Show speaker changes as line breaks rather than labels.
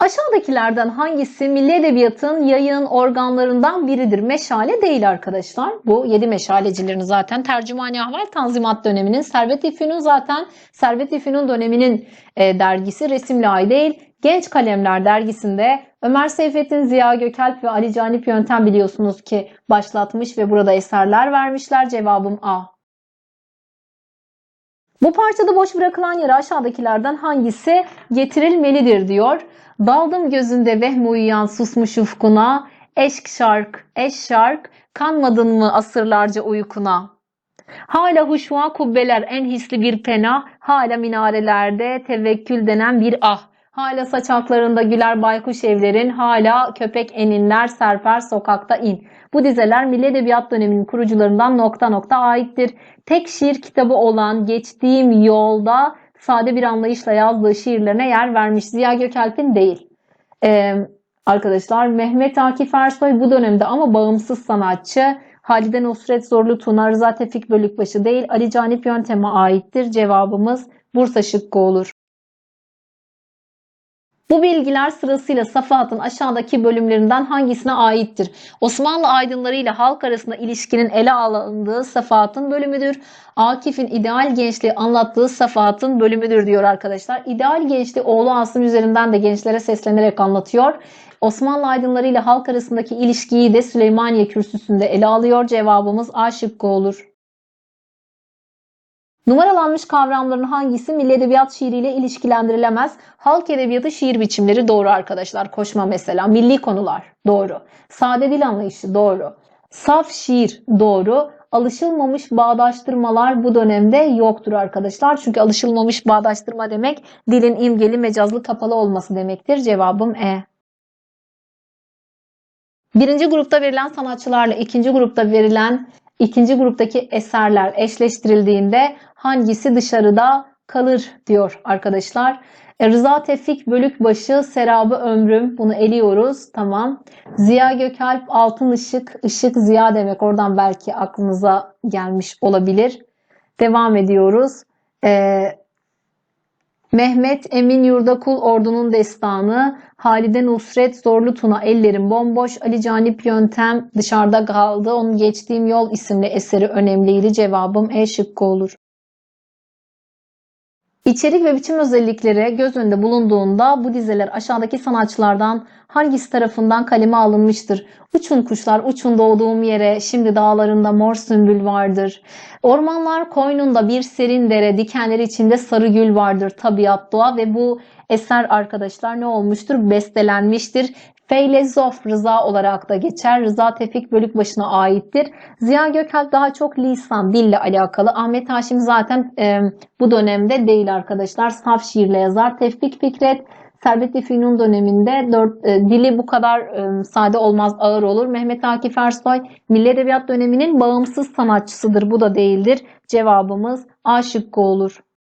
Aşağıdakilerden hangisi Milli Edebiyat'ın yayın organlarından biridir? Meşale değil arkadaşlar. Bu yedi meşalecilerin zaten Tercümani Ahval Tanzimat döneminin Servet-i Fünun zaten Servet-i Fünun döneminin e, dergisi Resimli Ay değil. Genç Kalemler dergisinde Ömer Seyfettin, Ziya Gökalp ve Ali Canip Yöntem biliyorsunuz ki başlatmış ve burada eserler vermişler. Cevabım A. Bu parçada boş bırakılan yere aşağıdakilerden hangisi getirilmelidir diyor. Daldım gözünde vehm uyuyan susmuş ufkuna, eşk şark, eş şark, kanmadın mı asırlarca uykuna? Hala huşva kubbeler en hisli bir pena, hala minarelerde tevekkül denen bir ah. Hala saçaklarında güler baykuş evlerin, hala köpek eninler serper sokakta in. Bu dizeler Milli Edebiyat döneminin kurucularından nokta nokta aittir. Tek şiir kitabı olan Geçtiğim Yolda sade bir anlayışla yazdığı şiirlerine yer vermiş. Ziya Gökalp'in değil. Ee, arkadaşlar Mehmet Akif Ersoy bu dönemde ama bağımsız sanatçı. Halide Nusret Zorlu Tuna, Rıza Tevfik Bölükbaşı değil Ali Canip Yöntem'e aittir. Cevabımız Bursa şıkkı olur. Bu bilgiler sırasıyla Safahat'ın aşağıdaki bölümlerinden hangisine aittir? Osmanlı aydınları ile halk arasında ilişkinin ele alındığı Safahat'ın bölümüdür. Akif'in ideal gençliği anlattığı Safahat'ın bölümüdür diyor arkadaşlar. İdeal gençliği oğlu Asım üzerinden de gençlere seslenerek anlatıyor. Osmanlı aydınları ile halk arasındaki ilişkiyi de Süleymaniye Kürsüsü'nde ele alıyor. Cevabımız A şıkkı olur. Numaralanmış kavramların hangisi milli edebiyat şiiriyle ilişkilendirilemez? Halk edebiyatı şiir biçimleri doğru arkadaşlar. Koşma mesela. Milli konular doğru. Sade dil anlayışı doğru. Saf şiir doğru. Alışılmamış bağdaştırmalar bu dönemde yoktur arkadaşlar. Çünkü alışılmamış bağdaştırma demek dilin imgeli mecazlı kapalı olması demektir. Cevabım E. Birinci grupta verilen sanatçılarla ikinci grupta verilen ikinci gruptaki eserler eşleştirildiğinde hangisi dışarıda kalır diyor arkadaşlar. E, Rıza Tevfik Bölükbaşı Serabı Ömrüm bunu eliyoruz. Tamam. Ziya Gökalp Altın Işık Işık Ziya demek. Oradan belki aklınıza gelmiş olabilir. Devam ediyoruz. E, Mehmet Emin Yurdakul Ordu'nun Destanı, Halide Nusret Zorlu Tuna Ellerim Bomboş, Ali Canip Yöntem Dışarıda Kaldı, Onun Geçtiğim Yol isimli eseri önemliydi. Cevabım E şıkkı olur. İçerik ve biçim özellikleri göz önünde bulunduğunda bu dizeler aşağıdaki sanatçılardan hangisi tarafından kaleme alınmıştır? Uçun kuşlar, uçun doğduğum yere, şimdi dağlarında mor sümbül vardır. Ormanlar koynunda bir serin dere, dikenleri içinde sarı gül vardır. Tabiat, doğa ve bu eser arkadaşlar ne olmuştur? Bestelenmiştir. Feylezof Rıza olarak da geçer. Rıza Tevfik Bölükbaşı'na aittir. Ziya Gökalp daha çok lisan, dille alakalı. Ahmet Haşim zaten e, bu dönemde değil arkadaşlar. Saf şiirle yazar. Tevfik Fikret Servet-i Fünun döneminde dört, e, dili bu kadar e, sade olmaz, ağır olur. Mehmet Akif Ersoy Milli Edebiyat döneminin bağımsız sanatçısıdır. Bu da değildir. Cevabımız A şıkkı olur.